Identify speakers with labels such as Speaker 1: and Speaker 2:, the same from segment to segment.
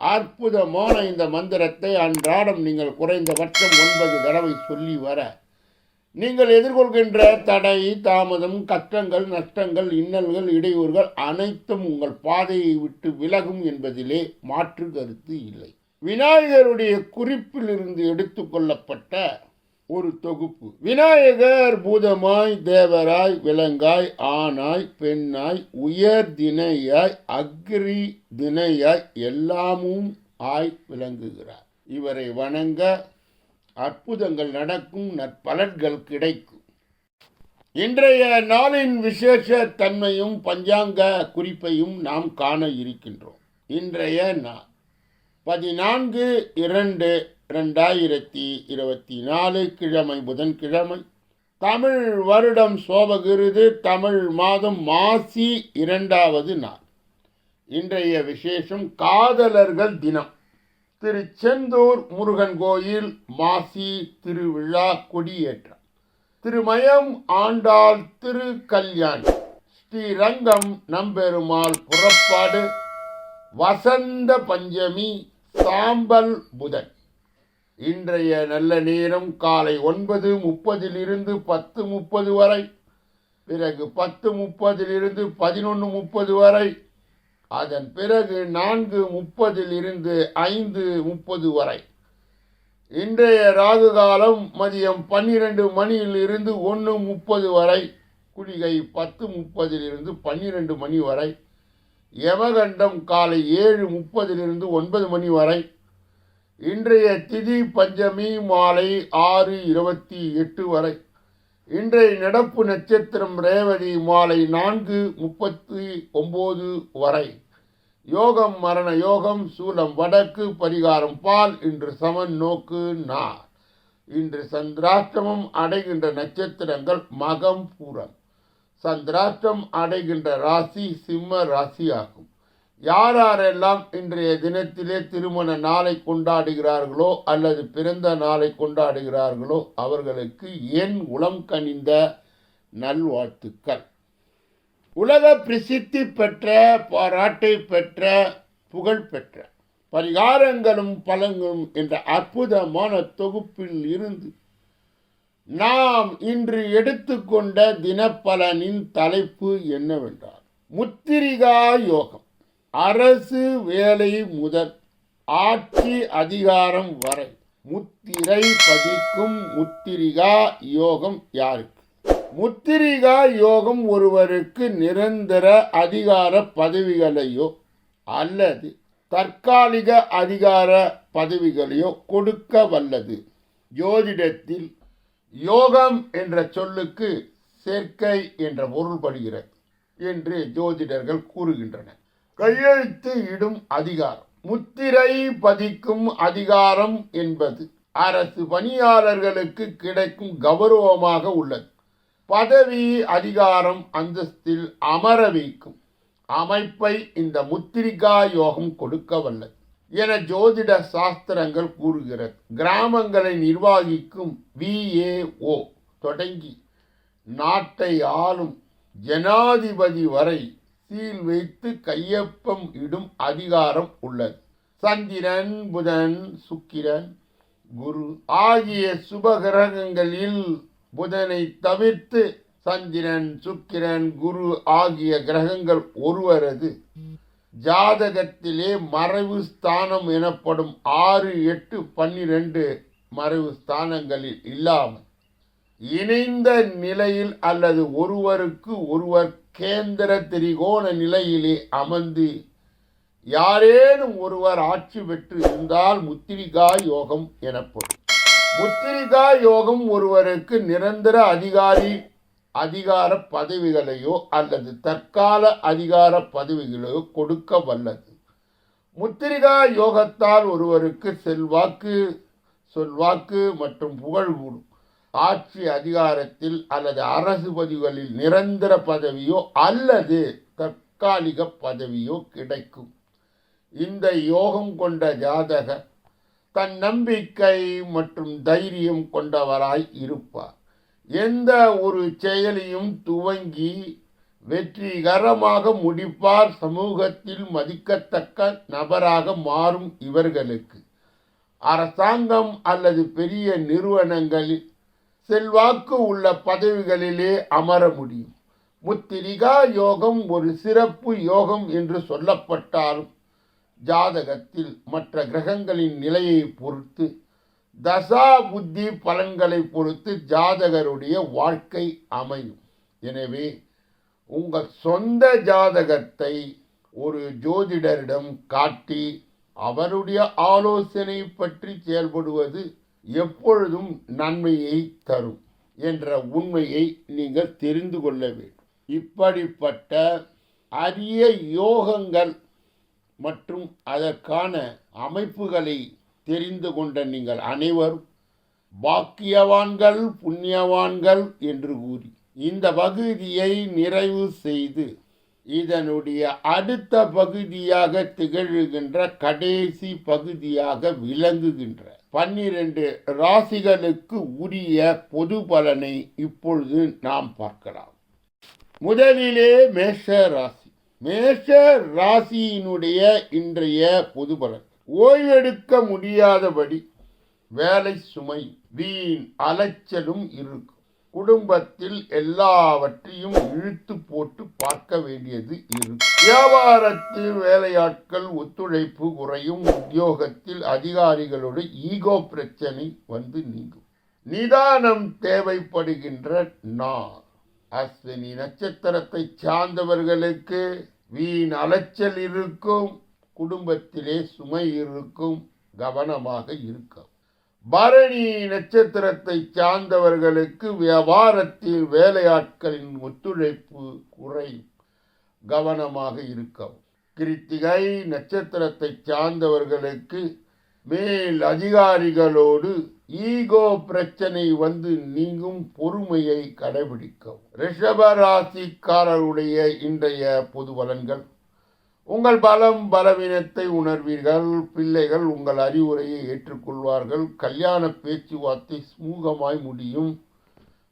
Speaker 1: அற்புதமான இந்த மந்திரத்தை அன்றாடம் நீங்கள் குறைந்தபட்சம் ஒன்பது தடவை சொல்லி வர. நீங்கள் எதிர்கொள்கின்ற தடை தாமதம் கஷ்டங்கள் நஷ்டங்கள் இன்னல்கள் இடையூறுகள் அனைத்தும் உங்கள் பாதையை விட்டு விலகும் என்பதிலே மாற்று கருத்து இல்லை. விநாயகருடைய குறிப்பிலிருந்து எடுத்துக்கொள்ளப்பட்ட ஒரு தொகுப்பு. விநாயகர் பூதமாய் தேவராய் விலங்காய் ஆணாய் பெண்ணாய் உயர் தினையாய் அக்ரி தினையாய் எல்லாமும் ஆய் விளங்குகிறார். இவரை வணங்க அற்புதங்கள் நடக்கும் நற்பலன்கள் கிடைக்கும். இன்றைய நாளின் விசேஷ தன்மையும் பஞ்சாங்க குறிப்பையும் நாம் காண இருக்கின்றோம். இன்றைய நாள் பதினான்கு இரண்டு ரெண்டாயிரத்தி இருபத்தி நாலு கிழமை புதன்கிழமை. தமிழ் வருடம் சோபகிருது தமிழ் மாதம் மாசி இரண்டாவது நாள். இன்றைய விசேஷம் காதலர்கள் தினம். திருச்செந்தூர் முருகன் கோயில் மாசி திருவிழா கொடியேற்றம். திருமயம் ஆண்டாள் திரு கல்யாணி ஸ்ரீரங்கம் நம்பெருமாள் புறப்பாடு. வசந்த பஞ்சமி சாம்பல் புதன். இன்றைய நல்ல நேரம் காலை ஒன்பது முப்பதிலிருந்து பத்து முப்பது வரை பிறகு பத்து முப்பதிலிருந்து பதினொன்று முப்பது வரை அதன் பிறகு நான்கு முப்பதிலிருந்து ஐந்து முப்பது வரை. இன்றைய ராகு காலம் மதியம் பன்னிரண்டு மணியிலிருந்து ஒன்று முப்பது வரை குளிகை பத்து முப்பதிலிருந்து பன்னிரெண்டு மணி வரை யமகண்டம் காலை ஏழு முப்பதிலிருந்து ஒன்பது மணி வரை இன்றைய திதி பஞ்சமி மாலை ஆறு இருபத்தி எட்டு வரை. இன்றைய நடப்பு நட்சத்திரம் ரேவதி மாலை நான்கு முப்பத்தி ஒம்பது வரை. யோகம் மரண யோகம் சூலம் வடக்கு பரிகாரம் பால் இன்று சமன் நோக்கு நார். இன்று சந்திராஷ்டமம் அடைகின்ற நட்சத்திரங்கள் மகம் பூரம். சந்திராஷ்டம் அடைகின்ற ராசி சிம்ம ராசி ஆகும் யார் யாரெல்லாம் இன்றைய தினத்திலே திருமண நாளை கொண்டாடுகிறார்களோ அல்லது பிறந்த நாளை கொண்டாடுகிறார்களோ அவர்களுக்கு என் உளம் கனிந்த நல்வாழ்த்துக்கள். உலக பிரசித்தி பெற்ற பாராட்டை பெற்ற புகழ் பெற்ற பரிகாரங்களும் பலங்களும் என்ற அற்புதமான தொகுப்பில் இருந்து நாம் இன்று எடுத்துக்கொண்ட தினப்பலனின் தலைப்பு என்னவென்றால் முத்திரிகா யோகம். அரசு வேலை முதல் ஆட்சி அதிகாரம் வரை முத்திரை பதிக்கும் முத்திரிகா யோகம் யாருக்கு? முத்திரிகா யோகம் ஒருவருக்கு நிரந்தர அதிகார பதவிகளையோ அல்லது தற்காலிக அதிகார பதவிகளையோ கொடுக்க வல்லது. ஜோதிடத்தில் யோகம் என்ற சொல்லுக்கு சேர்க்கை என்ற பொருள்படுகிறது என்று ஜோதிடர்கள் கூறுகின்றனர். கையெழுத்து இடும் அதிகாரம். முத்திரை பதிக்கும் அதிகாரம் என்பது அரசு பணியாளர்களுக்கு கிடைக்கும் கௌரவமாக உள்ளது. பதவி அதிகாரம் அந்தஸ்தில் அமர வைக்கும். அமைப்பை இந்த முத்திரிகா யோகம் கொடுக்க வல்லது என ஜோதிட சாஸ்திரங்கள் கூறுகிறது. கிராமங்களை நிர்வாகிக்கும் விஏஓ தொடங்கி நாட்டை ஆளும் ஜனாதிபதி வரை சீல் வைத்து கையொப்பம் இடும் அதிகாரம் உள்ளது. சந்திரன் புதன் சுக்கிரன் குரு ஆகிய சுபகிரகங்களில் புதனை தவிர்த்து சந்திரன் சுக்கிரன் குரு ஆகிய கிரகங்கள் ஒருவரது. ஜாதகத்திலே மறைவு ஸ்தானம் எனப்படும் ஆறு எட்டு பன்னிரண்டு மறைவு ஸ்தானங்களில் இல்லாமல் இணைந்த நிலையில் அல்லது ஒருவருக்கு ஒருவர் கேந்திர திரிகோண நிலையிலே அமர்ந்து யாரேனும் ஒருவர் ஆட்சி பெற்று இருந்தால் முத்திரிகா யோகம் எனப்படும். முத்திரிகா யோகம் ஒருவருக்கு நிரந்தர அதிகாரி அதிகார பதவிகளையோ அல்லது தற்கால அதிகார பதவிகளையோ கொடுக்க வல்லது. முத்திரிகா யோகத்தால் ஒருவருக்கு செல்வாக்கு சொல்வாக்கு மற்றும் புகழ் கூடும். ஆட்சி அதிகாரத்தில் அல்லது அரசு பதிவுகளில் நிரந்தர பதவியோ அல்லது தற்காலிக பதவியோ கிடைக்கும். இந்த யோகம் கொண்ட ஜாதகர் தன் நம்பிக்கை மற்றும் தைரியம் கொண்டவராய் இருப்பார். எந்த ஒரு செயலையும் துவங்கி வெற்றிகரமாக முடிப்பார் சமூகத்தில் மதிக்கத்தக்க நபராக மாறும் இவர்களுக்கு. அரசாங்கம் அல்லது பெரிய நிறுவனங்களில் செல்வாக்கு உள்ள பதவிகளிலே அமர முடியும். முத்திரிகா யோகம் ஒரு சிறப்பு யோகம் என்று சொல்லப்பட்டாலும் ஜாதகத்தில் மற்ற கிரகங்களின் நிலையை பொறுத்து தசா புத்தி பலன்களை பொறுத்து ஜாதகருடைய வாழ்க்கை அமையும். எனவே உங்கள் சொந்த ஜாதகத்தை ஒரு ஜோதிடரிடம் காட்டி அவருடைய ஆலோசனை பற்றி செயல்படுவது எப்பொழுதும் நன்மையை தரும் என்ற உண்மையை நீங்கள் தெரிந்து கொள்ள வேண்டும். இப்படிப்பட்ட அரிய யோகங்கள் மற்றும் அதற்கான அமைப்புகளை தெரிந்து கொண்ட நீங்கள் அனைவரும் பாக்கியவான்கள் புண்ணியவான்கள் என்று கூறி இந்த பகுதியை நிறைவு செய்து இதனுடைய அடுத்த பகுதியாக திகழ்கின்ற கடைசி பகுதியாக விளங்குகின்ற பன்னிரண்டு ராசிகளுக்கு உரிய பொது பலனை இப்பொழுது நாம் பார்க்கலாம். முதலிலே மேஷ ராசி. மேஷ ராசியினுடைய இன்றைய பொது பலன். ஓய்வெடுக்க முடியாதபடி வேலை சுமை வீண் அலைச்சலும் இருக்கும். குடும்பத்தில் எல்லாவற்றையும் இழுத்து போட்டு பார்க்க வேண்டியது இருக்கும் வியாபாரத்தில் வேலையாட்கள் ஒத்துழைப்பு குறையும் உத்தியோகத்தில் அதிகாரிகளோட ஈகோ பிரச்சனை வந்து நீங்கும். நிதானம் தேவைப்படுகின்ற நாள். அஸ்வினி நட்சத்திரத்தை சார்ந்தவர்களுக்கு வீண் அலைச்சல் இருக்கும் குடும்பத்திலே சுமை இருக்கும் கவனமாக இருக்கும் பரணி நட்சத்திரத்தை சார்ந்தவர்களுக்கு வியாபாரத்தில் வேலையாட்களின் ஒத்துழைப்பு குறை கவனமாக இருக்கவும். கிருத்திகை நட்சத்திரத்தை சார்ந்தவர்களுக்கு மேல் அதிகாரிகளோடு ஈகோ பிரச்சனை வந்து நீங்கும் பொறுமையை கடைபிடிக்கவும். ரிஷபராசிக்காரருடைய இன்றைய பொது பலன்கள். உங்கள் பலம் பலவீனத்தை உணர்வீர்கள். பிள்ளைகள் உங்கள் அறிவுரையை ஏற்றுக்கொள்வார்கள். கல்யாண பேச்சுவார்த்தை சுமூகமாய் முடியும்.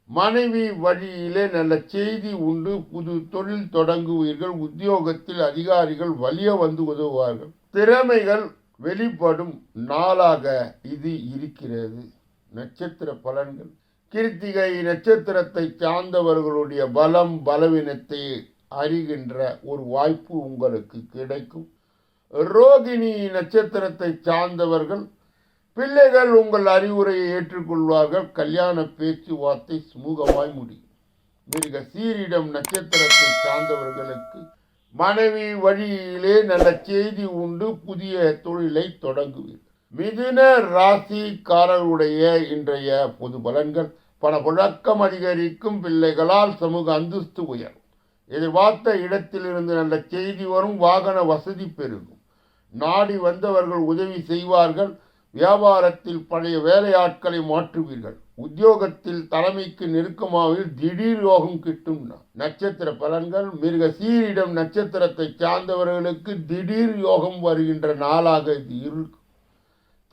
Speaker 1: மனைவி வழியிலே நல்ல செய்தி உண்டு. புது தொழில் தொடங்குவீர்கள். உத்தியோகத்தில் அதிகாரிகள் வலிய வந்து உதவுவார்கள். திறமைகள் வெளிப்படும் நாளாக இது இருக்கிறது. நட்சத்திர பலன்கள். கிருத்திகை நட்சத்திரத்தை சார்ந்தவர்களுடைய பலம் பலவீனத்தை அறிகின்ற ஒரு வாய்ப்பு உங்களுக்கு கிடைக்கும். ரோகிணி நட்சத்திரத்தை சார்ந்தவர்கள் பிள்ளைகள் உங்கள் அறிவுரையை ஏற்றுக்கொள்வார்கள். கல்யாண பேச்சுவார்த்தை சுமூகமாய் முடியும். மிருக சீரிடம் நட்சத்திரத்தை சார்ந்தவர்களுக்கு மனைவி வழியிலே நல்ல செய்தி உண்டு புதிய தொழிலை தொடங்குவீர்கள். மிதுன ராசிக்காரருடைய இன்றைய பொது பலன்கள் பணப்புழக்கம் அதிகரிக்கும் பிள்ளைகளால் சமூக அந்தஸ்து உயரும். எதிர்பார்த்த இடத்திலிருந்து நல்ல செய்தி வரும் வாகன வசதி பெருகும். நாடி வந்தவர்கள் உதவி செய்வார்கள் வியாபாரத்தில் பழைய வேலையாட்களை மாற்றுவீர்கள். உத்தியோகத்தில் தலைமைக்கு நெருக்கமாக திடீர் யோகம் கிட்டும் நட்சத்திர பலன்கள் மிருக சீரிடம் நட்சத்திரத்தை சார்ந்தவர்களுக்கு திடீர் யோகம் வருகின்ற நாளாக இது இருக்கும்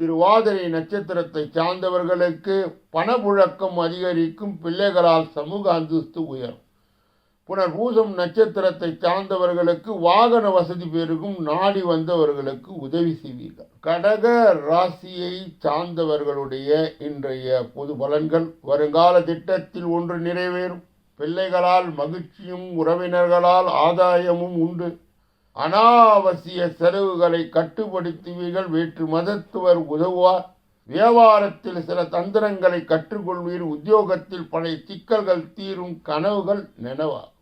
Speaker 1: திருவாதிரை நட்சத்திரத்தை சார்ந்தவர்களுக்கு பணப்புழக்கம் அதிகரிக்கும் பிள்ளைகளால் சமூக அந்தஸ்து உயரும். புனர்பூசம் நட்சத்திரத்தை சார்ந்தவர்களுக்கு வாகன வசதி பெருகும் நாடி வந்தவர்களுக்கு உதவி செய்வீர்கள். கடக ராசியை சார்ந்தவர்களுடைய இன்றைய பொது பலன்கள் வருங்கால திட்டத்தில் ஒன்று நிறைவேறும். பிள்ளைகளால் மகிழ்ச்சியும் உறவினர்களால் ஆதாயமும் உண்டு. அனாவசிய செலவுகளை கட்டுப்படுத்துவீர்கள் வேற்று மதத்துவர் உதவுவார். வியாபாரத்தில் சில தந்திரங்களை கற்றுக்கொள்வீர் உத்தியோகத்தில் பழைய சிக்கல்கள் தீரும் கனவுகள் நினைவார்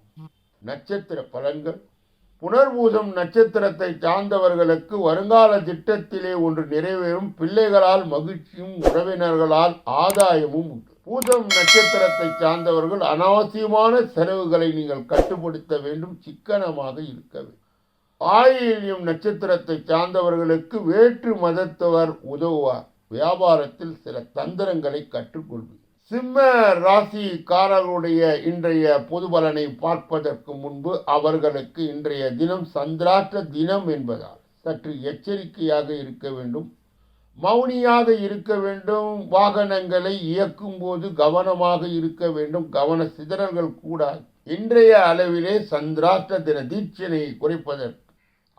Speaker 1: நட்சத்திர பலன்கள். புனர்பூசம் நட்சத்திரத்தை சார்ந்தவர்களுக்கு வருங்கால திட்டத்திலே ஒன்று நிறைவேறும். பிள்ளைகளால் மகிழ்ச்சியும் உறவினர்களால் ஆதாயமும் உண்டு. பூசம் நட்சத்திரத்தை சார்ந்தவர்கள் அனாவசியமான செலவுகளை நீங்கள் கட்டுப்படுத்த வேண்டும். சிக்கனமாக இருக்க வேண்டும். ஆயில்யம் நட்சத்திரத்தை சார்ந்தவர்களுக்கு வேற்று மதத்தவர் உதவுவார். வியாபாரத்தில் சில தந்திரங்களை கற்றுக்கொள்வீர். சிம்ம ராசிக்காரர்களுடைய இன்றைய பொது பலனை பார்ப்பதற்கு முன்பு அவர்களுக்கு இன்றைய தினம் சந்திராஷ்ட தினம் என்பதால் சற்று எச்சரிக்கையாக இருக்க வேண்டும். மௌனியாக இருக்க வேண்டும். வாகனங்களை இயக்கும்போது கவனமாக இருக்க வேண்டும். கவன சிதறல்கள் கூட இன்றைய அளவிலே சந்திராஷ்ட தின தீட்சணையை குறைப்பதற்கு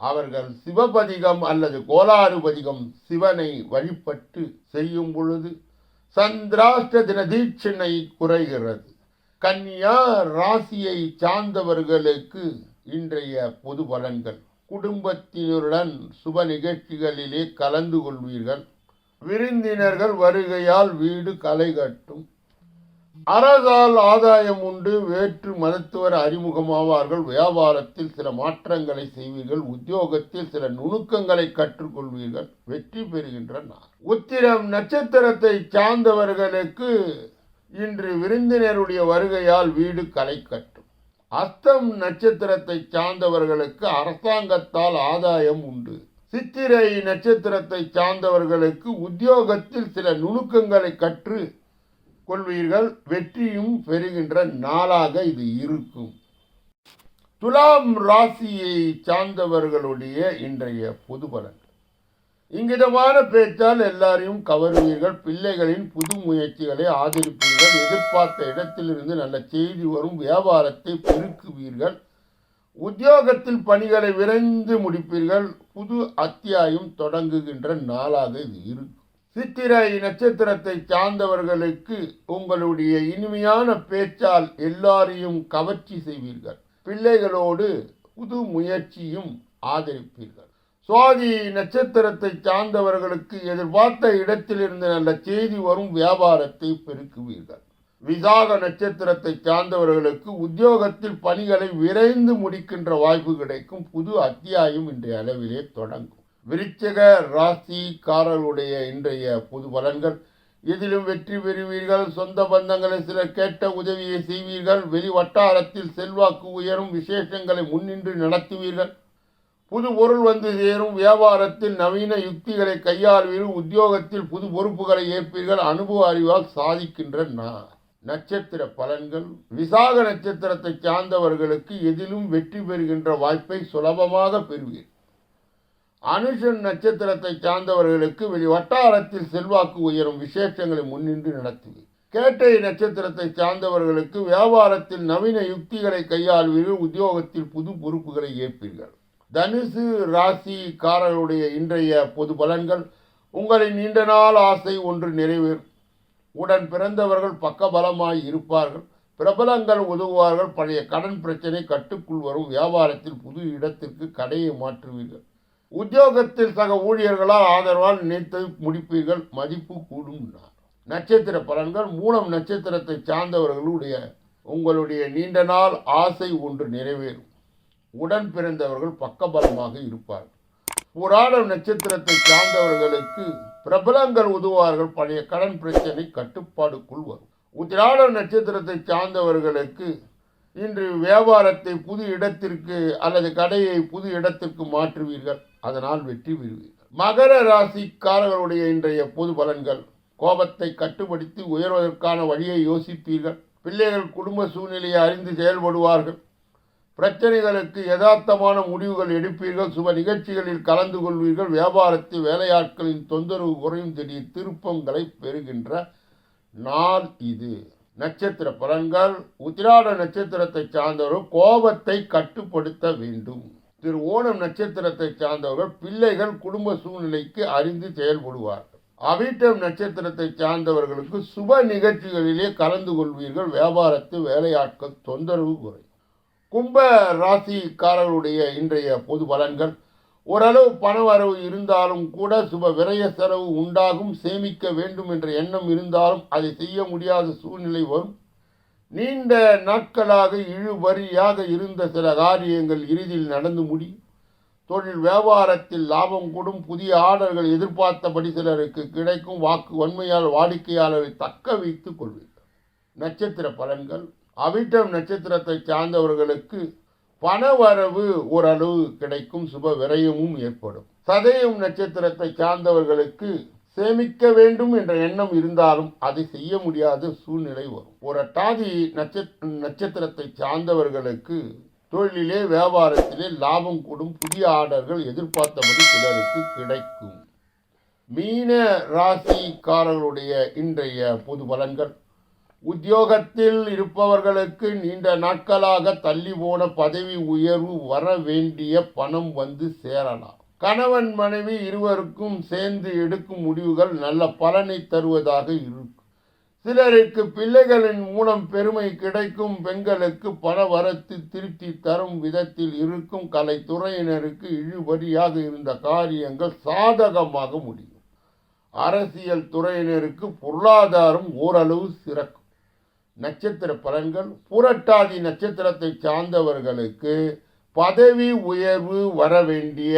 Speaker 1: அவர்கள் சிவபதிகம் அல்லது கோளாறுபதிகம் சிவனை வழிபட்டு செய்யும் பொழுது சந்திராஷ்ட தின தீட்சணை குறைகிறது. கன்னியா ராசியை சார்ந்தவர்களுக்கு இன்றைய பொது பலன்கள். குடும்பத்தினருடன் சுப நிகழ்ச்சிகளிலே கலந்து கொள்வீர்கள். விருந்தினர்கள் வருகையால் வீடு களை கட்டும். அரசால் ஆதாயம் உண்டு. வேற்று மதத்துவர் அறிமுகமாவார்கள். வியாபாரத்தில் சில மாற்றங்களை செய்வீர்கள். உத்தியோகத்தில் சில நுணுக்கங்களை கற்றுக்கொள்வீர்கள். வெற்றி பெறுகின்ற உத்திரம் நட்சத்திரத்தை சார்ந்தவர்களுக்கு இன்று விருந்தினருடைய வருகையால் வீடு களை கட்டும். அஸ்தம் நட்சத்திரத்தை சார்ந்தவர்களுக்கு அரசாங்கத்தால் ஆதாயம் உண்டு. சித்திரை நட்சத்திரத்தை சார்ந்தவர்களுக்கு உத்தியோகத்தில் சில நுணுக்கங்களை கற்று கொள்வீர்கள் வெற்றியும் பெறுகின்ற நாளாக இது இருக்கும். துலாம் ராசியை சார்ந்தவர்களுடைய இன்றைய பொது பலன். இங்கிதமான பேச்சால் எல்லாரையும் கவருவீர்கள் பிள்ளைகளின் புது முயற்சிகளை ஆதரிப்பீர்கள் எதிர்பார்த்த இடத்திலிருந்து நல்ல செய்தி வரும் வியாபாரத்தை பெருக்குவீர்கள் உத்தியோகத்தில் பணிகளை விரைந்து முடிப்பீர்கள் புது அத்தியாயம் தொடங்குகின்ற நாளாக இது இருக்கும். சித்திரை நட்சத்திரத்தை சார்ந்தவர்களுக்கு உங்களுடைய இனிமையான பேச்சால் எல்லாரையும் கவர்ச்சி செய்வீர்கள். பிள்ளைகளோடு புது முயற்சியும் ஆதரிப்பீர்கள். சுவாதி நட்சத்திரத்தை சார்ந்தவர்களுக்கு எதிர்பார்த்த இடத்திலிருந்து நல்ல செய்தி வரும் வியாபாரத்தை பெருக்குவீர்கள். விசாக நட்சத்திரத்தை சார்ந்தவர்களுக்கு உத்தியோகத்தில் பணிகளை விரைந்து முடிக்கின்ற வாய்ப்பு கிடைக்கும். புது அத்தியாயம் இன்றைய அளவிலே தொடங்கும். விருச்சக ராசிக்காரர்களுடைய இன்றைய பொது பலன்கள். இதிலும் வெற்றி பெறுவீர்கள் சொந்த பந்தங்களை சிலர் கேட்ட உதவியை செய்வீர்கள் வெளி வட்டாரத்தில் செல்வாக்கு உயரும் விசேஷங்களை முன்னின்று நடத்துவீர்கள். புது பொருள் வந்து சேரும் வியாபாரத்தில் நவீன யுக்திகளை கையாள்வீர்கள் உத்தியோகத்தில் புது பொறுப்புகளை ஏற்பீர்கள் அனுபவ அறிவால் சாதிக்கின்ற நாள் நட்சத்திர பலன்கள். விசாக நட்சத்திரத்தை சார்ந்தவர்களுக்கு எதிலும் வெற்றி பெறுகின்ற வாய்ப்பை சுலபமாக பெறுவீர்கள். அனுஷன் நட்சத்திரத்தை சார்ந்தவர்களுக்கு வெளி வட்டாரத்தில் செல்வாக்கு உயரும் விசேஷங்களை முன்னின்று நடத்துவி கேட்டை நட்சத்திரத்தை சார்ந்தவர்களுக்கு வியாபாரத்தில் நவீன யுக்திகளை கையாள்வீர்கள் உத்தியோகத்தில் புது பொறுப்புகளை ஏற்பீர்கள். தனுசு ராசிக்காரர்களுடைய இன்றைய பொது பலன்கள் உங்களின் நீண்ட நாள் ஆசை ஒன்று நிறைவேறும். உடன் பிறந்தவர்கள் பக்கபலமாய் இருப்பார்கள் பிரபலங்கள் உதவுவார்கள் பழைய கடன் பிரச்சனை கட்டுக்குள் வரும் வியாபாரத்தில் புது இடத்திற்கு கடையை மாற்றுவீர்கள். உத்தியோகத்தில் சக ஊழியர்களால் ஆதரவால் நினைத்து முடிப்பீர்கள் மதிப்பு கூடும் நட்சத்திர பலன்கள் மூலம் நட்சத்திரத்தை சார்ந்தவர்களுடைய உங்களுடைய நீண்ட நாள் ஆசை ஒன்று நிறைவேறும். உடன் பிறந்தவர்கள் பக்கபலமாக இருப்பார்கள். புராண நட்சத்திரத்தை சார்ந்தவர்களுக்கு பிரபலங்கள் உதவார்கள் பழைய கடன் பிரச்சனை கட்டுப்பாடுக்குள் வரும். உத்திராட நட்சத்திரத்தை சார்ந்தவர்களுக்கு இன்று வியாபாரத்தை புது இடத்திற்கு அல்லது கடையை புது இடத்திற்கு மாற்றுவீர்கள். அதனால் வெற்றி பெறுவீர்கள். மகர ராசிக்காரர்களுடைய இன்றைய பொது பலன்கள் கோபத்தை கட்டுப்படுத்தி உயர்வதற்கான வழியை யோசிப்பீர்கள். பிள்ளைகள் குடும்ப சூழ்நிலையை அறிந்து செயல்படுவார்கள். பிரச்சனைகளுக்கு யதார்த்தமான முடிவுகள் எடுப்பீர்கள். சுப நிகழ்ச்சிகளில் கலந்து கொள்வீர்கள். வியாபாரத்தில் வேலையாட்களின் தொந்தரவு குறையும் திடீர் திருப்பங்களை பெறுகின்ற நாள் இது. நட்சத்திர பலன்கள் உத்திராட நட்சத்திரத்தை சார்ந்தவர்கள் கோபத்தை கட்டுப்படுத்த வேண்டும். திரு ஓணம் நட்சத்திரத்தை சார்ந்தவர்கள் பிள்ளைகள் குடும்ப சூழ்நிலைக்கு அறிந்து செயல்படுவார்கள். அவிட்டம் நட்சத்திரத்தை சார்ந்தவர்களுக்கு சுப நிகழ்ச்சிகளிலே கலந்து கொள்வீர்கள். வியாபாரத்து வேலையாட்கள் தொந்தரவு குறையும். கும்ப ராசிக்காரர்களுடைய இன்றைய பொது பலன்கள் ஓரளவு பணவரவு இருந்தாலும் கூட சுப விரய செலவு உண்டாகும். சேமிக்க வேண்டும் என்ற எண்ணம் இருந்தாலும் அதை செய்ய முடியாத சூழ்நிலை வரும். நீண்ட நாட்களாக இழுவரியாக இருந்த சில காரியங்கள் இறுதியில் நடந்து முடி. தொழில் வியாபாரத்தில் லாபம் கூடும் புதிய ஆர்டர்கள் எதிர்பார்த்தபடி சிலருக்கு கிடைக்கும் வாக்கு வன்மையால் வாடிக்கையாளரை தக்க வைத்துக் கொள்வீர்கள் நட்சத்திர பலன்கள். அவிட்டம் நட்சத்திரத்தை சார்ந்தவர்களுக்கு பணவரவு ஓரளவு கிடைக்கும் சுப விரயமும் ஏற்படும். சதயம் நட்சத்திரத்தை சார்ந்தவர்களுக்கு சேமிக்க வேண்டும் என்ற எண்ணம் இருந்தாலும் அதை செய்ய முடியாத சூழ்நிலை வரும். ஒரு அட்டாதி நட்சத்திர நட்சத்திரத்தை சார்ந்தவர்களுக்கு தொழிலிலே வியாபாரத்திலே லாபம் கூடும் புதிய ஆர்டர்கள் எதிர்பார்த்தபடி சிலருக்கு கிடைக்கும். மீன ராசிக்காரர்களுடைய இன்றைய பொது பலன்கள். உத்தியோகத்தில் இருப்பவர்களுக்கு நீண்ட நாட்களாக தள்ளி போன பதவி உயர்வு வர வேண்டிய பணம் வந்து சேரலாம். கணவன் மனைவி இருவருக்கும் சேர்ந்து எடுக்கும் முடிவுகள் நல்ல பலனை தருவதாக இருக்கும் சிலருக்கு பிள்ளைகளின் மூலம் பெருமை கிடைக்கும் பெண்களுக்கு பல வரத்து திருப்தி தரும் விதத்தில் இருக்கும். கலைத்துறையினருக்கு இழுபடியாக இருந்த காரியங்கள் சாதகமாக முடியும். அரசியல் துறையினருக்கு பொருளாதாரம் ஓரளவு சிறக்கும். நட்சத்திர பலன்கள் புரட்டாதி நட்சத்திரத்தை சார்ந்தவர்களுக்கு பதவி உயர்வு வர வேண்டிய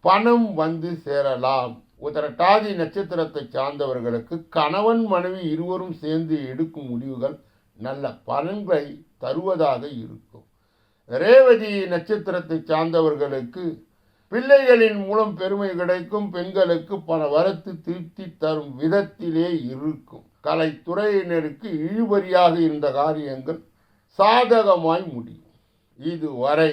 Speaker 1: பணம் வந்து சேரலாம். உத்தரட்டாதி நட்சத்திரத்தை சார்ந்தவர்களுக்கு கணவன் மனைவி இருவரும் சேர்ந்து எடுக்கும் முடிவுகள் நல்ல பலன்களை தருவதாக இருக்கும். ரேவதி நட்சத்திரத்தை சார்ந்தவர்களுக்கு பிள்ளைகளின் மூலம் பெருமை கிடைக்கும் பெண்களுக்கு பல வரத்து திருப்தி தரும் விதத்திலே இருக்கும். கலைத்துறையினருக்கு இழுபறியாக இருந்த காரியங்கள் சாதகமாய் முடியும். இதுவரை